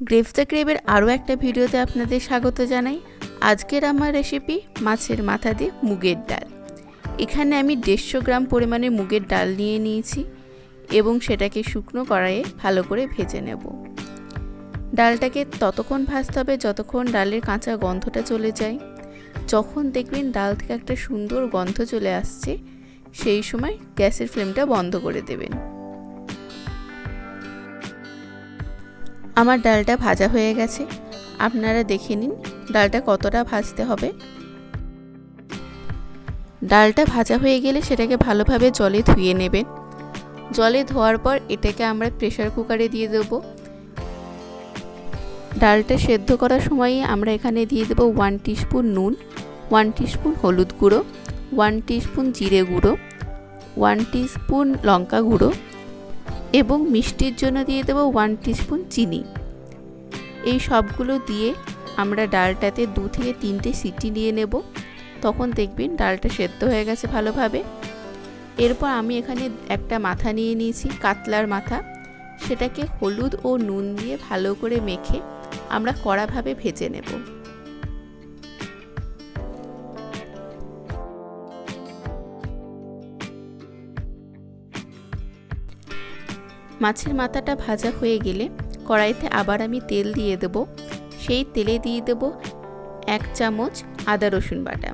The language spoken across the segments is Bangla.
গ্রেভস দ্য গ্রেভের আরও একটা ভিডিওতে আপনাদের স্বাগত জানাই। আজকের আমার রেসিপি মাছের মাথা দিয়ে মুগের ডাল। এখানে আমি দেড়শো গ্রাম পরিমাণে মুগের ডাল নিয়ে নিয়েছি এবং সেটাকে শুকনো কড়াইয়ে ভালো করে ভেজে নেব। ডালটাকে ততক্ষণ ভাজতে হবে যতক্ষণ ডালের কাঁচা গন্ধটা চলে যায়। যখন দেখবেন ডাল থেকে একটা সুন্দর গন্ধ চলে আসছে, সেই সময় গ্যাসের ফ্লেমটা বন্ধ করে দেবেন। আমার ডালটা ভাজা হয়ে গেছে। আপনারা দেখে নিন ডালটা কতটা ভাজতে হবে। ডালটা ভাজা হয়ে গেলে সেটাকে ভালোভাবে জলে ধুয়ে নেবেন। জলে ধোয়ার পর এটাকে আমরা প্রেশার কুকারে দিয়ে দেবো। ডালটা সেদ্ধ করার সময়ই আমরা এখানে দিয়ে দেবো ওয়ান টিস্পুন নুন, ওয়ান টিস্পুন হলুদ গুঁড়ো, ওয়ান টিস্পুন জিরে গুঁড়ো, ওয়ান টিস্পুন লঙ্কা গুঁড়ো এবং মিষ্টির জন্য দিয়ে দেবো ওয়ান টিস্পুন চিনি। এই সবগুলো দিয়ে আমরা ডালটাতে দু থেকে তিনটে সিটি নিয়ে নেব। তখন দেখবেন ডালটা সেদ্ধ হয়ে গেছে ভালোভাবে। এরপর আমি এখানে একটা মাথা নিয়ে নিয়েছি, কাতলার মাথা। সেটাকে হলুদ ও নুন দিয়ে ভালো করে মেখে আমরা কড়াভাবে ভেজে নেব। মাছের মাথাটা ভাজা হয়ে গেলে কড়াইতে আবার আমি তেল দিয়ে দেব। সেই তেলে দিয়ে দেব এক চামচ আদা রসুন বাটা।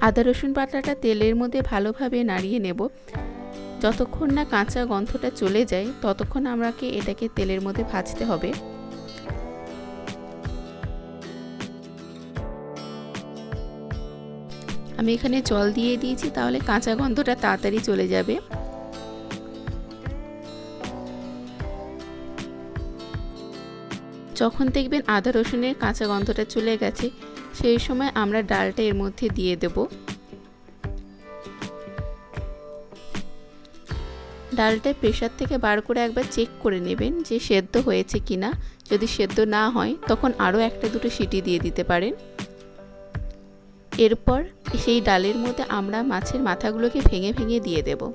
আদা রসুন বাটাটা তেলের মধ্যে ভালোভাবে নাড়িয়ে নেব। যতক্ষণ না কাঁচা গন্ধটা চলে যায়, ততক্ষণ আমাকে এটাকে তেলের মধ্যে ভাজতে হবে। আমি এখানে জল দিয়ে দিয়েছি, তাহলে কাঁচা গন্ধটা তাড়াতাড়ি চলে যাবে। যখন দেখবেন আদা রসুনের কাঁচা গন্ধটা চলে গেছে, সেই সময় আমরা ডালটা এর মধ্যে দিয়ে দেব। ডালটা প্রেশার থেকে বার করে একবার চেক করে নেবেন যে সেদ্ধ হয়েছে কিনা। যদি সেদ্ধ না হয়, তখন আরও একটা দুটো সিটি দিয়ে দিতে পারেন। এরপর সেই ডালের মধ্যে আমরা মাছের মাথাগুলোকে ভেঙে ভেঙে দিয়ে দেবো।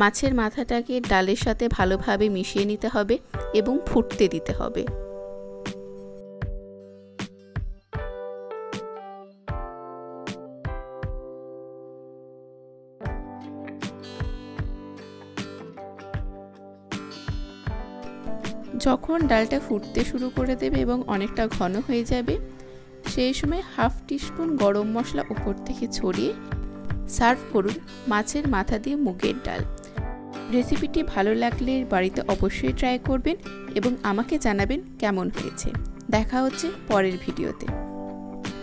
মাছের মাথাটাকে ডালের সাথে ভালোভাবে মিশিয়ে নিতে হবে এবং ফুটতে দিতে হবে। যখন ডালটা ফুটতে শুরু করে দেবে এবং অনেকটা ঘন হয়ে যাবে, সেই সময় হাফ টিস্পুন গরম মশলা উপর থেকে ছড়িয়ে সার্ভ করুন মাছের মাথা দিয়ে মুগের ডাল। রেসিপিটি ভালো লাগলে বাড়িতে অবশ্যই ট্রাই করবেন এবং আমাকে জানাবেন কেমন হয়েছে। দেখা হচ্ছে পরের ভিডিওতে।